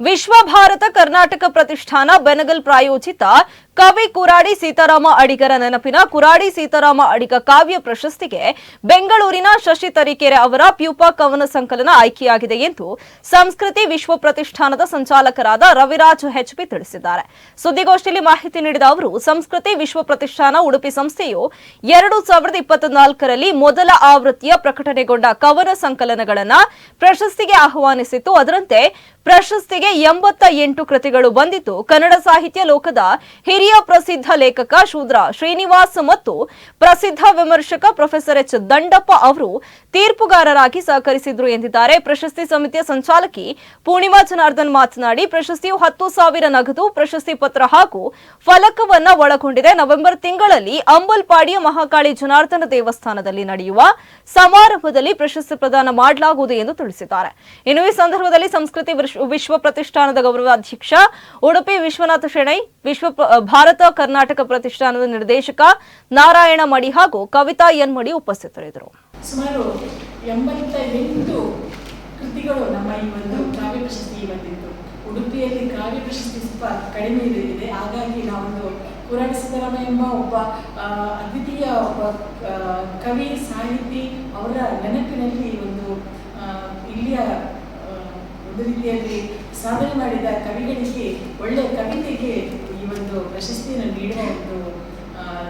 ವಿಶ್ವ ಭಾರತ ಕರ್ನಾಟಕ ಪ್ರತಿಷ್ಠಾನ ಬೆನಗಲ್ ಪ್ರಾಯೋಜಿತ ಕವಿ ಕುರಾಡಿ ಸೀತಾರಾಮ ಅಡಿಗರ ನೆನಪಿನ ಕುರಾಡಿ ಸೀತಾರಾಮ ಅಡಿಗ ಕಾವ್ಯ ಪ್ರಶಸ್ತಿಗೆ ಬೆಂಗಳೂರಿನ ಶಶಿ ತರೀಕೆರೆ ಅವರ ಪ್ಯೂಪ ಕವನ ಸಂಕಲನ ಆಯ್ಕೆಯಾಗಿದೆ ಎಂದು ಸಂಸ್ಕೃತಿ ವಿಶ್ವ ಪ್ರತಿಷ್ಠಾನದ ಸಂಚಾಲಕರಾದ ರವಿರಾಜ್ ಹೆಚ್ಪಿ ತಿಳಿಸಿದ್ದಾರೆ. ಸುದ್ದಿಗೋಷ್ಠಿಯಲ್ಲಿ ಮಾಹಿತಿ ನೀಡಿದ ಅವರು, ಸಂಸ್ಕೃತಿ ವಿಶ್ವ ಪ್ರತಿಷ್ಠಾನ ಉಡುಪಿ ಸಂಸ್ಥೆಯು ಎರಡು ಸಾವಿರದ ಇಪ್ಪತ್ನಾಲ್ಕರಲ್ಲಿ ಮೊದಲ ಆವೃತ್ತಿಯ ಪ್ರಕಟಣೆಗೊಂಡ ಕವನ ಸಂಕಲನಗಳನ್ನು ಪ್ರಶಸ್ತಿಗೆ ಆಹ್ವಾನಿಸಿತ್ತು. ಅದರಂತೆ ಪ್ರಶಸ್ತಿಗೆ ಎಂಬತ್ತ ಎಂಟು ಕೃತಿಗಳು ಬಂದಿತು ಕನ್ನಡ ಸಾಹಿತ್ಯ ಲೋಕದ ಹಿರಿಯ ಪ್ರಸಿದ್ಧ ಲೇಖಕ ಶೂದ್ರ ಶ್ರೀನಿವಾಸ್ ಮತ್ತು ಪ್ರಸಿದ್ಧ ವಿಮರ್ಶಕ ಪ್ರೊಫೆಸರ್ ಎಚ್ ದಂಡಪ್ಪ ಅವರು ತೀರ್ಪುಗಾರರಾಗಿ ಸಹಕರಿಸಿದ್ರು ಎಂದಿದ್ದಾರೆ. ಪ್ರಶಸ್ತಿ ಸಮಿತಿಯ ಸಂಚಾಲಕಿ ಪೂರ್ಣಿಮಾ ಜನಾರ್ದನ್ ಮಾತನಾಡಿ, ಪ್ರಶಸ್ತಿಯು ಹತ್ತು ಸಾವಿರ ನಗದು, ಪ್ರಶಸ್ತಿ ಪತ್ರ ಹಾಗೂ ಫಲಕವನ್ನ ಒಳಗೊಂಡಿದೆ. ನವೆಂಬರ್ ತಿಂಗಳಲ್ಲಿ ಅಂಬಲ್ಪಾಡಿಯ ಮಹಾಕಾಳಿ ಜನಾರ್ದನ ದೇವಸ್ಥಾನದಲ್ಲಿ ನಡೆಯುವ ಸಮಾರಂಭದಲ್ಲಿ ಪ್ರಶಸ್ತಿ ಪ್ರದಾನ ಮಾಡಲಾಗುವುದು ಎಂದು ತಿಳಿಸಿದ್ದಾರೆ. ಇನ್ನು ಈ ಸಂದರ್ಭದಲ್ಲಿ ಸಂಸ್ಕೃತಿ ವಿಶ್ವ- ಪ್ರತಿಷ್ಠಾನದ ಪ್ರತಿಷ್ಠಾನದ ಗೌರವಾಧ್ಯಕ್ಷ ಉಡುಪಿ ವಿಶ್ವನಾಥ ಶೆಣೈ, ವಿಶ್ವ ಭಾರತ ಕರ್ನಾಟಕ ಪ್ರತಿಷ್ಠಾನದ ನಿರ್ದೇಶಕ ನಾರಾಯಣ ಮಡಿ ಹಾಗೂ ಕವಿತಾ ಎನ್ ಮಡಿ ಉಪಸ್ಥಿತರಿದ್ದರು. ಸುಮಾರು ಎಂಬತ್ತ ಕೃತಿಗಳು ನಮ್ಮ ಈ ಒಂದು ಕಾವ್ಯ ಪ್ರಶಸ್ತಿ ಬಂದಿತ್ತು. ಉಡುಪಿಯಲ್ಲಿ ಕಾವ್ಯ ಪ್ರಶಸ್ತಿ ಸ್ವಲ್ಪ ಕಡಿಮೆ ಇದೆ ಹಾಗಾಗಿ ನಾವೊಂದು ಪುರಾಣ ಸಿದ್ದರಾಮ ಎಂಬ ಒಬ್ಬ ಅದ್ವಿತೀಯ ಒಬ್ಬ ಕವಿ, ಸಾಹಿತಿ ಅವರ ನೆನಪಿನಲ್ಲಿ ಒಂದು ರೀತಿಯಲ್ಲಿ ಸಾಧನೆ ಮಾಡಿದ ಕವಿಗಳಿಗೆ ಒಳ್ಳೆಯ ಕವಿತೆಗೆ ಈ ಒಂದು ಪ್ರಶಸ್ತಿಯನ್ನು ನೀಡುವ ಒಂದು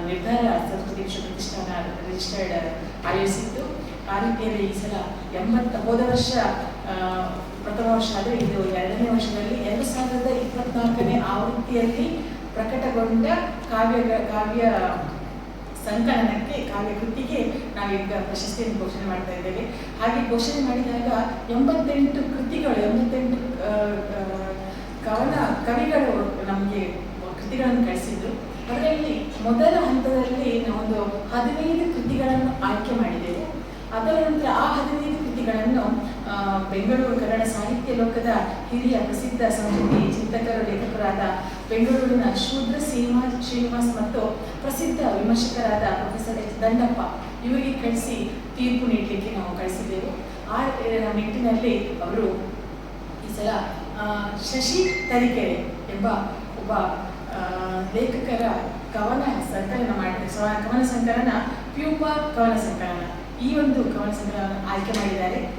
ನಿರ್ಧಾರ ಸಂಸ್ಕೃತಿ ವಿಶ್ವ ಪ್ರತಿಷ್ಠಾನ ರಿಜಿಸ್ಟರ್ಡ್ ಆಯೋಜಿಸಿತ್ತು. ಆ ರೀತಿಯಲ್ಲಿ ಈ ಸಲ ಎಂಬತ್ತ ಹೋದ ವರ್ಷ ಪ್ರಥಮ ವರ್ಷ ಆದರೆ ಇದು ಎರಡನೇ ವರ್ಷದಲ್ಲಿ ಎರಡು ಸಾವಿರದ ಇಪ್ಪತ್ನಾಲ್ಕನೇ ಆವೃತ್ತಿಯಲ್ಲಿ ಪ್ರಕಟಗೊಂಡ ಕಾವ್ಯ ಕಾವ್ಯ ಸಂಕಲನಕ್ಕೆ ಕಾವ್ಯ ಕೃತಿಗೆ ನಾವೀಗ ಪ್ರಶಸ್ತಿಯನ್ನು ಘೋಷಣೆ ಮಾಡ್ತಾ ಇದ್ದೇವೆ. ಹಾಗೆ ಘೋಷಣೆ ಮಾಡಿದಾಗ ಎಂಬತ್ತೆಂಟು ಕೃತಿಗಳು, ಎಂಬತ್ತೆಂಟು ಕವನ, ಕವಿಗಳು ನಮಗೆ ಕೃತಿಗಳನ್ನು ಕಳಿಸಿದ್ರು. ಅದರಲ್ಲಿ ಮೊದಲ ಹಂತದಲ್ಲಿ ನಾವೊಂದು ಹದಿನೈದು ಕೃತಿಗಳನ್ನು ಆಯ್ಕೆ ಮಾಡಿದ್ದೇವೆ ಅದರ ನಂತರ ಆ ಹದಿನೈದು ಕೃತಿಗಳನ್ನು ಬೆಂಗಳೂರು ಕನ್ನಡ ಸಾಹಿತ್ಯ ಲೋಕದ ಹಿರಿಯ ಪ್ರಸಿದ್ಧ ಸಂಸ್ಕೃತಿ ಚಿಂತಕರು, ಲೇಖಕರಾದ ಬೆಂಗಳೂರಿನ ಶೂದ್ರ ಶ್ರೀನಿವಾಸ್ ಶ್ರೀನಿವಾಸ್ ಮತ್ತು ಪ್ರಸಿದ್ಧ ವಿಮರ್ಶಕರಾದ ಪ್ರೊಫೆಸರ್ ಎಚ್. ದಂಡಪ್ಪ ಇವರಿಗೆ ಕಳಿಸಿ ತೀರ್ಪು ನೀಡಲಿಕ್ಕೆ ನಾವು ಕಳಿಸಿದ್ದೆವು. ಆ ನಿಟ್ಟಿನಲ್ಲಿ ಅವರು ಈ ಸಲ ಶಶಿ ತರೀಕೆರೆ ಎಂಬ ಒಬ್ಬ ಲೇಖಕರ ಕವನ ಸಂಕಲನ ಆ ಕವನ ಸಂಕಲನ, ಪ್ಯೂಪ ಕವನ ಸಂಕಲನ, ಈ ಒಂದು ಕವನ ಸಂಕಲನ ಆಯ್ಕೆ ಮಾಡಿದ್ದಾರೆ.